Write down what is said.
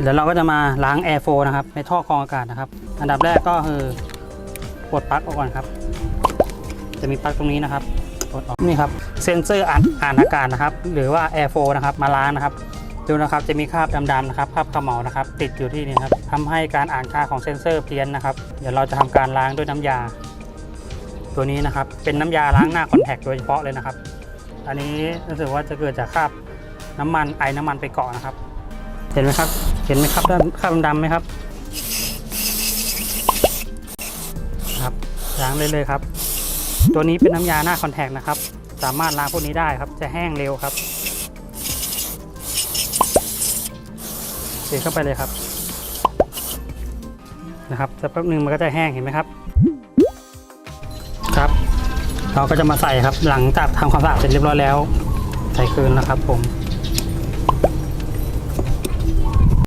เดี๋ยวเราก็จะมาล้างแอร์โฟนะครับในท่อกรองอากาศนะครับ อันดับแรกก็คือปลดปลั๊กออกก่อนครับ จะมีปลั๊กตรงนี้นะครับปลดออกนี่ครับเซ็นเซอร์อ่านอ่านอากาศนะครับ หรือว่าแอร์โฟนะครับมาล้างนะครับดูนะครับจะมีคราบดำๆนะครับคราบเขมเหลานะครับ ติดอยู่ที่นี่ครับทำให้การอ่านค่าของเซ็นเซอร์เพี้ยนนะครับ เดี๋ยวเราจะทำการล้างด้วยน้ำยา ตัวนี้นะครับ เป็นน้ำยาล้างหน้าคอนแทคโดยเฉพาะเลยนะครับ อันนี้รู้สึกว่าจะเกิดจากคราบน้ำมันไอน้ำมันไปเกาะนะครับ เห็นไหมครับ เห็นไหมครับด้านคราบดำไหมครับ ครับล้างเลยเลยครับ ตัวนี้เป็นน้ำยาหน้าคอนแทคนะครับ สามารถล้างพวกนี้ได้ครับ จะแห้งเร็วครับเทเข้าไปเลยครับ นะครับสักแป๊บนึงมันก็จะแห้งเห็นไหมครับ ครับ เราก็จะมาใส่ครับ หลังจากทำความสะอาดเสร็จเรียบร้อยแล้ว ใส่คืนนะครับผม